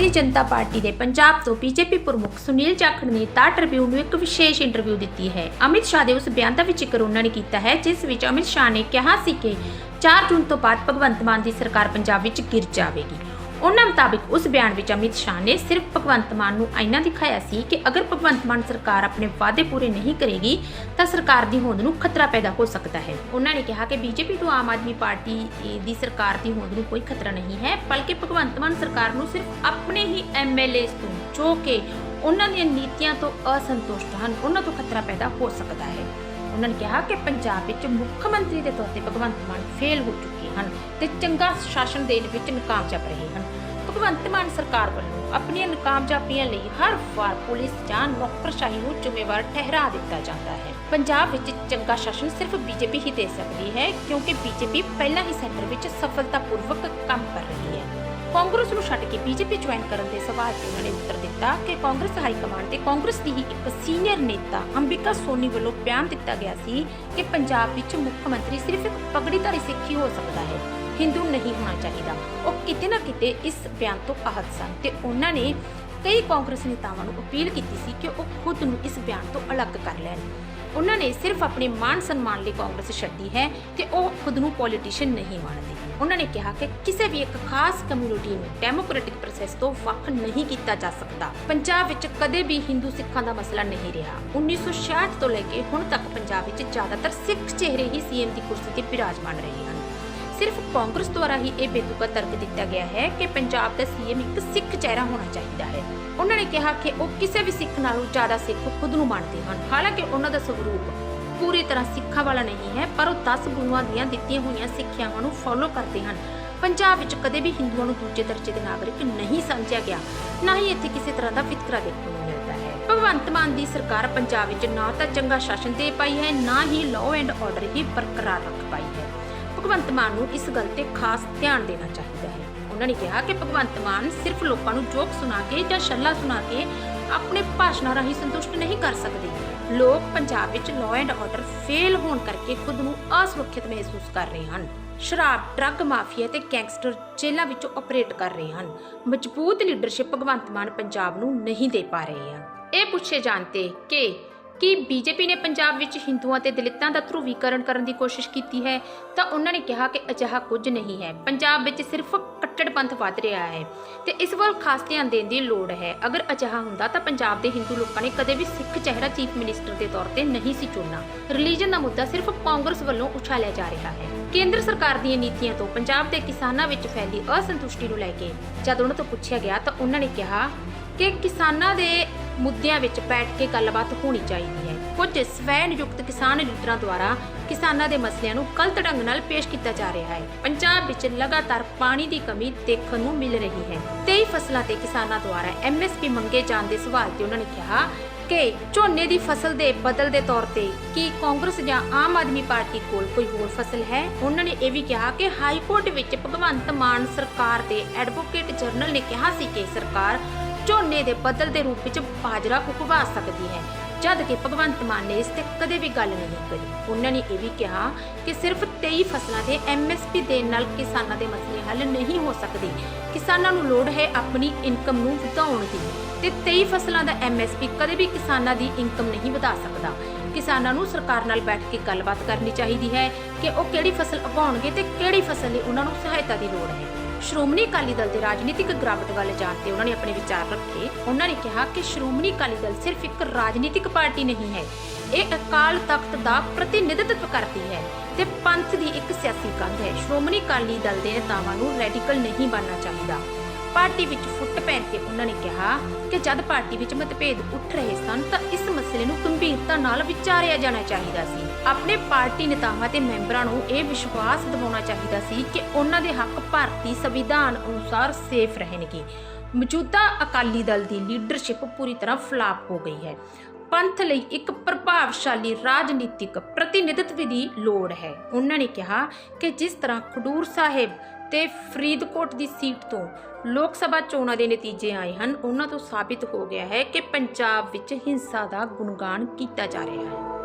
Bharatiya Janata party ਦੇ ਪੰਜਾਬ ਤੋਂ BJP ਪ੍ਰਮੁੱਖ ਸੁਨੀਲ ਜਾਖੜ ਨੇ ਦਾ ਟ੍ਰਿਬਿਊਨ ਨੂੰ ਇੱਕ ਵਿਸ਼ੇਸ਼ ਇੰਟਰਵਿਊ ਦਿੱਤੀ ਹੈ। ਅਮਿਤ ਸ਼ਾਹ ਦੇ ਉਸ ਬਿਆਨ ਦਾ ਵੀ ਜ਼ਿਕਰ ਉਹਨਾਂ ਨੇ ਕੀਤਾ ਹੈ, ਜਿਸ ਵਿੱਚ ਅਮਿਤ ਸ਼ਾਹ ਨੇ ਕਿਹਾ ਸੀ ਕਿ 4 ਜੂਨ ਤੋਂ ਬਾਅਦ ਭਗਵੰਤ ਮਾਨ ਦੀ ਸਰਕਾਰ ਪੰਜਾਬ ਵਿੱਚ ਗਿਰ ਜਾਵੇਗੀ। ਉਹਨਾਂ ਮੁਤਾਬਿਕ ਉਸ ਬਿਆਨ ਵਿੱਚ ਅਮਿਤ ਸ਼ਾਹ ਨੇ ਸਿਰਫ ਭਗਵੰਤ ਮਾਨ ਨੂੰ ਆਇਨਾ ਦਿਖਾਇਆ ਸੀ ਕਿ ਅਗਰ ਭਗਵੰਤ ਮਾਨ ਸਰਕਾਰ ਆਪਣੇ ਵਾਅਦੇ ਪੂਰੇ ਨਹੀਂ ਕਰੇਗੀ, ਤਾਂ ਸਰਕਾਰ ਦੀ ਹੋਂਦ ਨੂੰ ਖਤਰਾ ਪੈਦਾ ਹੋ ਸਕਦਾ ਹੈ। ਉਹਨਾਂ ਨੇ ਕਿਹਾ ਕਿ ਬੀਜੇਪੀ ਤੋਂ ਆਮ ਆਦਮੀ ਪਾਰਟੀ ਦੀ ਸਰਕਾਰ ਦੀ ਹੋਂਦ ਨੂੰ ਕੋਈ ਖਤਰਾ ਨਹੀਂ ਹੈ, ਬਲਕਿ ਭਗਵੰਤ ਮਾਨ ਸਰਕਾਰ ਨੂੰ ਸਿਰਫ ਆਪਣੇ ਹੀ ਐਮਐਲਏਸ ਤੋਂ ਜੋ ਕਿ ਉਹਨਾਂ ਦੀਆਂ ਨੀਤੀਆਂ ਤੋਂ ਅਸੰਤੁਸ਼ਟ ਹਨ, ਉਹਨਾਂ ਤੋਂ ਖਤਰਾ ਪੈਦਾ ਹੋ ਸਕਦਾ ਹੈ। ਉਹਨਾਂ ਨੇ ਕਿਹਾ ਕਿ ਪੰਜਾਬ ਵਿੱਚ ਮੁੱਖ ਮੰਤਰੀ ਦੇ ਤੌਰ ਤੇ ਭਗਵੰਤ ਮਾਨ ਫੇਲ ਹੋ ਚੁੱਕੇ ਹਨ ਤੇ ਚੰਗਾ ਸ਼ਾਸਨ ਦੇਣ ਵਿੱਚ ਨਾਕਾਮਯਾਬ ਰਹੇ ਹਨ। ਭਗਵੰਤ ਮਾਨ ਸਰਕਾਰ ਵੱਲੋਂ ਆਪਣੀਆਂ ਨਾਕਾਮਯਾਬੀਆਂ ਲਈ ਹਰ ਵਾਰ ਪੁਲਿਸ ਜਾਂ ਨੌਕਰਸ਼ਾਹੀ ਨੂੰ ਜ਼ਿੰਮੇਵਾਰ ਠਹਿਰਾ ਦਿੱਤਾ ਜਾਂਦਾ ਹੈ। ਪੰਜਾਬ ਵਿੱਚ ਚੰਗਾ ਸ਼ਾਸਨ ਸਿਰਫ ਬੀਜੇਪੀ ਹੀ ਦੇ ਸਕਦੀ ਹੈ, ਕਿਉਂਕਿ ਬੀਜੇਪੀ ਪਹਿਲਾਂ ਹੀ ਸੈਂਟਰ ਵਿੱਚ ਸਫਲਤਾਪੂਰਵਕ ਕੰਮ ਕਰ ਰਹੀ ਹੈ। ਕਾਂਗਰਸ ਨੂੰ ਛੱਡ ਕੇ ਬੀਜੇਪੀ ਜੁਆਇਨ ਕਰਨ ਦੇ ਸਵਾਲ 'ਤੇ ਉਹਨਾਂ ਨੇ ਉੱਤਰ ਦਿੱਤਾ ਕਿ ਕਾਂਗਰਸ ਹਾਈ ਕਮਾਂਡ ਤੇ ਕਾਂਗਰਸ ਦੀ ਹੀ ਇੱਕ ਸੀਨੀਅਰ ਨੇਤਾ ਅੰਬਿਕਾ ਸੋਨੀ ਵੱਲੋਂ ਬਿਆਨ ਦਿੱਤਾ ਗਿਆ ਸੀ ਕਿ ਪੰਜਾਬ ਵਿੱਚ ਮੁੱਖ ਮੰਤਰੀ ਸਿਰਫ ਇੱਕ ਪਗੜੀਧਾਰੀ ਸਿੱਖ ਹੀ ਹੋ ਸਕਦਾ ਹੈ। ਹਿੰਦੂ ਨਹੀਂ ਹੋਣਾ ਚਾਹੀਦਾ। ਉਹ ਕਿਤੇ ਨਾ ਕਿਤੇ ਇਸ ਬਿਆਨ ਤੋਂ ਆਹਤ ਸਨ ਤੇ ਉਹਨਾਂ ਨੇ ਕਈ ਕਾਂਗਰਸ ਨੇਤਾਵਾਂ ਨੂੰ ਅਪੀਲ ਕੀਤੀ ਸੀ ਕਿ ਉਹ ਖੁਦ ਨੂੰ ਇਸ ਬਿਆਨ ਤੋਂ ਅਲੱਗ ਕਰ ਲੈਣ। ਉਹਨਾਂ ਨੇ ਸਿਰਫ ਆਪਣੇ ਮਾਨ ਸਨਮਾਨ ਲਈ ਕਾਂਗਰਸ ਛੱਡੀ ਹੈ ਤੇ ਉਹ ਖੁਦ ਨੂੰ ਪੋਲੀਟੀਸ਼ੀਅਨ ਨਹੀਂ ਮੰਨਦੇ। ਉਹਨਾਂ ਨੇ ਕਿਹਾ ਕਿ ਕਿਸੇ ਵੀ ਇੱਕ ਖਾਸ ਕਮਿਊਨਿਟੀ ਨੂੰ ਡੈਮੋਕ੍ਰੈਟਿਕ ਪ੍ਰੋਸੈਸ ਤੋਂ ਵੱਖ ਨਹੀਂ ਕੀਤਾ ਜਾ ਸਕਦਾ। ਪੰਜਾਬ ਵਿੱਚ ਕਦੇ ਵੀ ਹਿੰਦੂ ਸਿੱਖਾਂ ਦਾ ਮਸਲਾ ਨਹੀਂ ਰਿਹਾ। 1966 ਤੋਂ ਲੈ ਕੇ ਹੁਣ ਤੱਕ ਪੰਜਾਬ ਵਿੱਚ ਜ਼ਿਆਦਾਤਰ ਸਿੱਖ ਚਿਹਰੇ ਹੀ ਸੀਐਮ ਦੀ ਕੁਰਸੀ ਤੇ ਬਿਰਾਜਮਾਨ ਰਹੇ ਹਨ। ਸਿਰਫ ਕਾਂਗਰਸ ਦੁਆਰਾ ਹੀ ਇਹ ਬੇਤੁਕਾ ਤਰਕ ਦਿੱਤਾ ਗਿਆ ਹੈ ਕਿ ਪੰਜਾਬ ਦਾ ਸੀਐਮ ਇੱਕ ਸਿੱਖ ਚਿਹਰਾ ਹੋਣਾ ਚਾਹੀਦਾ ਹੈ। ਉਹਨਾਂ ਨੇ ਕਿਹਾ ਕਿ ਉਹ ਕਿਸੇ ਵੀ ਸਿੱਖ ਨਾਲੋਂ ਜ਼ਿਆਦਾ ਸਿੱਖ ਖੁਦ ਨੂੰ ਮੰਨਦੇ ਹਨ। ਹਾਲਾਂਕਿ ਉਹਨਾਂ ਦਾ ਸਵਰੂਪ ਪੂਰੀ ਤਰ੍ਹਾਂ ਸਿੱਖਾਂ ਵਾਲਾ ਨਹੀਂ ਹੈ, ਪਰ ਉਹ 10 ਗੁਰੂਆਂ ਦੀਆਂ ਦਿੱਤੀਆਂ ਹੋਈਆਂ ਸਿੱਖਿਆਵਾਂ ਨੂੰ ਫੋਲੋ ਕਰਦੇ ਹਨ। ਪੰਜਾਬ ਵਿੱਚ ਕਦੇ ਵੀ ਹਿੰਦੂਆਂ ਨੂੰ ਦੂਜੇ ਦਰਜੇ ਦੇ ਨਾਗਰਿਕ ਨਹੀਂ ਸਮਝਿਆ ਗਿਆ। ਨਾ ਹੀ ਇੱਥੇ ਕਿਸੇ ਤਰ੍ਹਾਂ ਦਾ ਵਿਤਕਰਾ ਦੇਖਣ ਨੂੰ ਮਿਲਦਾ ਹੈ। ਭਗਵੰਤ ਮਾਨ ਦੀ ਸਰਕਾਰ ਪੰਜਾਬ ਵਿੱਚ ਨਾ ਤਾਂ ਚੰਗਾ ਸ਼ਾਸਨ ਦੇ ਪਾਈ ਹੈ, ਨਾ ਹੀ ਲਾਅ ਐਂਡ ਆਰਡਰ ਹੀ ਬਰਕਰਾਰ ਰੱਖ ਪਾਈ ਹੈ। ਭਗਵੰਤ ਮਾਨ ਨੂੰ ਇਸ ਗੱਲ ਤੇ ਖਾਸ ਧਿਆਨ ਦੇਣਾ ਚਾਹੀਦਾ ਹੈ। ਉਹਨਾਂ ਨੇ ਕਿਹਾ ਕਿ ਭਗਵੰਤ ਮਾਨ ਸਿਰਫ ਲੋਕਾਂ ਨੂੰ ਜੋਕ ਸੁਣਾ ਕੇ ਜਾਂ ਛੱਲਾ ਸੁਣਾ ਕੇ ਆਪਣੇ ਭਾਸ਼ਣਾਂ ਰਾਹੀਂ ਸੰਤੁਸ਼ਟ ਨਹੀਂ ਕਰ ਸਕਦੇ। ਲੋਕ ਪੰਜਾਬ ਵਿੱਚ ਲਾਅ ਐਂਡ ਆਰਡਰ ਫੇਲ ਹੋਣ ਕਰਕੇ ਖੁਦ ਨੂੰ ਅਸੁਰੱਖਿਅਤ ਮਹਿਸੂਸ ਕਰ ਰਹੇ ਹਨ। ਸ਼ਰਾਬ ਡਰੱਗ ਮਾਫੀਆ ਤੇ ਗੈਂਗਸਟਰ ਜੇਲ੍ਹਾਂ ਵਿੱਚੋਂ ਆਪਰੇਟ ਕਰ ਰਹੇ ਹਨ। ਮਜ਼ਬੂਤ ਲੀਡਰਸ਼ਿਪ ਭਗਵੰਤ ਮਾਨ ਪੰਜਾਬ ਨੂੰ ਨਹੀਂ ਦੇ ਪਾ ਰਹੇ ਹਨ। ਇਹ ਪੁੱਛੇ ਜਾਣ ਤੇ ਕਿ ਕਿ ਬੀਜੇਪੀ ਨੇ ਪੰਜਾਬ ਵਿੱਚ ਹਿੰਦੂਆਂ ਤੇ ਦਲਿਤਾਂ ਦਾ ਧਰੂਵੀਕਰਨ ਕਰਨ ਦੀ ਕੋਸ਼ਿਸ਼ ਕੀਤੀ ਹੈ, ਤਾਂ ਉਹਨਾਂ ਨੇ ਕਿਹਾ ਕਿ ਅਜਿਹਾ ਕੁਝ ਨਹੀਂ ਹੈ। ਪੰਜਾਬ ਵਿੱਚ ਸਿਰਫ ਕੱਟੜਪੰਥ ਵੱਧ ਰਿਹਾ ਹੈ ਤੇ ਇਸ ਵੱਲ ਖਾਸ ਧਿਆਨ ਦੇਣ ਦੀ ਲੋੜ ਹੈ। ਅਗਰ ਅਜਿਹਾ ਹੁੰਦਾ ਤਾਂ ਪੰਜਾਬ ਦੇ ਹਿੰਦੂ ਲੋਕਾਂ ਨੇ ਕਦੇ ਵੀ ਸਿੱਖ ਚਿਹਰਾ ਚੀਫ ਮਿਨਿਸਟਰ ਦੇ ਤੌਰ ਤੇ ਨਹੀਂ ਸੀ ਚੁਣਨਾ। ਰਿਲੀਜਨ ਦਾ ਮੁੱਦਾ ਸਿਰਫ ਕਾਂਗਰਸ ਵੱਲੋਂ ਉਛਾਲਿਆ ਜਾ ਰਿਹਾ ਹੈ। ਕੇਂਦਰ ਸਰਕਾਰ ਦੀਆਂ ਨੀਤੀਆਂ ਤੋਂ ਪੰਜਾਬ ਦੇ ਕਿਸਾਨਾਂ ਵਿੱਚ ਫੈਲੀ ਅਸੰਤੁਸ਼ਟੀ ਨੂੰ ਲੈ ਕੇ ਜਦ ਉਹਨਾਂ ਤੋਂ ਪੁੱਛਿਆ ਗਿਆ ਤਾਂ ਉਹਨਾਂ ਨੇ ਕਿਹਾ ਕਿ ਕਿਸਾਨਾਂ ਦੇ ਮੁੱਦਿਆਂ ਵਿੱਚ ਬੈਠ ਕੇ ਗੱਲਬਾਤ ਹੋਣੀ ਚਾਹੀਦੀ ਹੈ। ਕੁਝ ਸਵੈ ਨਿਯੁਕਤ ਕਿਸਾਨ ਲੀਡਰਾਂ ਦੁਆਰਾ ਕਿਸਾਨਾਂ ਦੇ ਮਸਲਿਆਂ ਨੂੰ ਗਲਤ ਢੰਗ ਨਾਲ ਪੇਸ਼ ਕੀਤਾ ਜਾ ਰਿਹਾ ਹੈ। ਪੰਜਾਬ ਵਿੱਚ ਲਗਾਤਾਰ ਪਾਣੀ ਦੀ ਕਮੀ ਦੇਖਣ ਨੂੰ ਮਿਲ ਰਹੀ ਹੈ। 23 ਫਸਲਾਂ ਤੇ ਕਿਸਾਨਾਂ ਦੁਆਰਾ ਐਮਐਸਪੀ ਮੰਗੇ ਜਾਣ ਦੇ ਸਵਾਲ ਤੇ ਉਹਨਾਂ ਨੇ ਕਿਹਾ ਕਿ ਝੋਨੇ ਦੀ ਫਸਲ ਦੇ ਬਦਲ ਦੇ ਤੌਰ ਤੇ ਕੀ ਕਾਂਗਰਸ ਜਾਂ ਆਮ ਆਦਮੀ ਪਾਰਟੀ ਕੋਲ ਕੋਈ ਹੋਰ ਫਸਲ ਹੈ? ਉਹਨਾਂ ਨੇ ਇਹ ਵੀ ਕਿਹਾ ਕਿ ਹਾਈ ਕੋਰਟ ਵਿੱਚ ਭਗਵੰਤ ਮਾਨ ਸਰਕਾਰ ਦੇ ਐਡਵੋਕੇਟ ਜਨਰਲ ਨੇ ਕਿਹਾ ਸੀ ਕਿ ਸਰਕਾਰ ਝੋਨੇ ਦੇ ਬਦਲ ਦੇ ਰੂਪ ਵਿੱਚ ਬਾਜਰਾ ਉਗਵਾ ਸਕਦੀ ਹੈ। ਜਦ ਕਿ ਭਗਵੰਤ ਮਾਨ ਨੇ ਇਸ ਤੇ ਕਦੇ ਵੀ ਗੱਲ ਨਹੀਂ ਕਰੀ। ਉਹਨਾਂ ਨੇ ਇਹ ਵੀ ਕਿਹਾ ਕਿ ਸਿਰਫ 23 ਫਸਲਾਂ ਤੇ ਐਮਐਸਪੀ ਦੇਣ ਨਾਲ ਕਿਸਾਨਾਂ ਦੇ ਮਸਲੇ ਹੱਲ ਨਹੀਂ ਹੋ ਸਕਦੇ। ਕਿਸਾਨਾਂ ਨੂੰ ਲੋੜ ਹੈ ਆਪਣੀ ਇਨਕਮ ਨੂੰ ਵਧਾਉਣ ਦੀ। ਤੇ 23 ਫਸਲਾਂ ਦਾ ਐਮਐਸਪੀ ਕਦੇ ਵੀ ਕਿਸਾਨਾਂ ਦੀ ਇਨਕਮ ਨਹੀਂ ਵਧਾ ਸਕਦਾ। ਕਿਸਾਨਾਂ ਨੂੰ ਸਰਕਾਰ ਨਾਲ ਬੈਠ ਕੇ ਗੱਲਬਾਤ ਕਰਨੀ ਚਾਹੀਦੀ ਹੈ ਕਿ ਉਹ ਕਿਹੜੀ ਫਸਲ ਉਗਾਉਣਗੇ ਤੇ ਕਿਹੜੀ ਫਸਲ ਲਈ ਉਹਨਾਂ ਨੂੰ ਸਹਾਇਤਾ ਦੀ ਲੋੜ ਹੈ। ਸ਼੍ਰੋਮਣੀ ਅਕਾਲੀ ਦਲ ਦੇ ਰਾਜਨੀਤਿਕ ਗਰਾਵਟ ਵੱਲ ਜਾਣ ਤੇ ਉਹਨਾਂ ਨੇ ਆਪਣੇ ਵਿਚਾਰ ਰੱਖੇ। ਉਹਨਾਂ ਨੇ ਕਿਹਾ ਕਿ ਸ਼੍ਰੋਮਣੀ ਅਕਾਲੀ ਦਲ ਸਿਰਫ ਇੱਕ ਰਾਜਨੀਤਿਕ ਪਾਰਟੀ ਨਹੀਂ ਹੈ। ਇਹ ਅਕਾਲ ਤਖਤ ਦਾ ਪ੍ਰਤੀਨਿਧਤਵ ਕਰਦੀ ਹੈ ਤੇ ਪੰਥ ਦੀ ਇੱਕ ਸਿਆਸੀ ਕੰਧ ਹੈ। ਸ਼੍ਰੋਮਣੀ ਅਕਾਲੀ ਦਲ ਦੇ ਨੇਤਾਵਾਂ ਨੂੰ ਰੈਡੀਕਲ ਨਹੀਂ ਬਣਨਾ ਚਾਹੀਦਾ। ਪਾਰਟੀ ਵਿੱਚ ਫੁੱਟ ਪੈਣ ਤੇ ਉਹਨਾਂ ਨੇ ਕਿਹਾ ਕਿ ਜਦ ਪਾਰਟੀ ਵਿੱਚ ਮਤਭੇਦ ਉੱਠ ਰਹੇ ਸਨ ਤਾਂ ਇਸ ਮਸਲੇ ਨੂੰ ਗੰਭੀਰਤਾ ਨਾਲ ਵਿਚਾਰਿਆ ਜਾਣਾ ਚਾਹੀਦਾ ਸੀ। ਆਪਣੇ ਪਾਰਟੀ ਨੇਤਾਵਾਂ ਤੇ ਮੈਂਬਰਾਂ ਨੂੰ ਇਹ ਵਿਸ਼ਵਾਸ ਦਿਵਾਉਣਾ ਚਾਹੀਦਾ ਸੀ ਕਿ ਉਹਨਾਂ ਦੇ ਹੱਕ ਭਾਰਤੀ ਸੰਵਿਧਾਨ ਅਨੁਸਾਰ ਸੇਫ ਰਹਿਣਗੇ। ਮੌਜੂਦਾ ਅਕਾਲੀ ਦਲ ਦੀ ਲੀਡਰਸ਼ਿਪ ਪੂਰੀ ਤਰ੍ਹਾਂ ਫਲਾਪ ਹੋ ਗਈ ਹੈ। ਪੰਥ ਲਈ ਇੱਕ ਪ੍ਰਭਾਵਸ਼ਾਲੀ ਰਾਜਨੀਤਿਕ ਪ੍ਰਤੀਨਿਧਤਵ ਦੀ ਲੋੜ ਹੈ। ਉਹਨਾਂ ਨੇ ਕਿਹਾ ਕਿ ਜਿਸ ਤਰ੍ਹਾਂ ਖਡੂਰ ਸਾਹਿਬ ਤੇ ਫਰੀਦਕੋਟ ਦੀ ਸੀਟ ਤੋਂ ਲੋਕ ਸਭਾ ਚੋਣਾਂ ਦੇ ਨਤੀਜੇ ਆਏ ਹਨ। ਉਹਨਾਂ ਤੋਂ ਸਾਬਿਤ ਹੋ ਗਿਆ ਹੈ ਕਿ ਪੰਜਾਬ ਵਿੱਚ ਹਿੰਸਾ ਦਾ ਗੁਣਗਾਨ ਕੀਤਾ ਜਾ ਰਿਹਾ ਹੈ।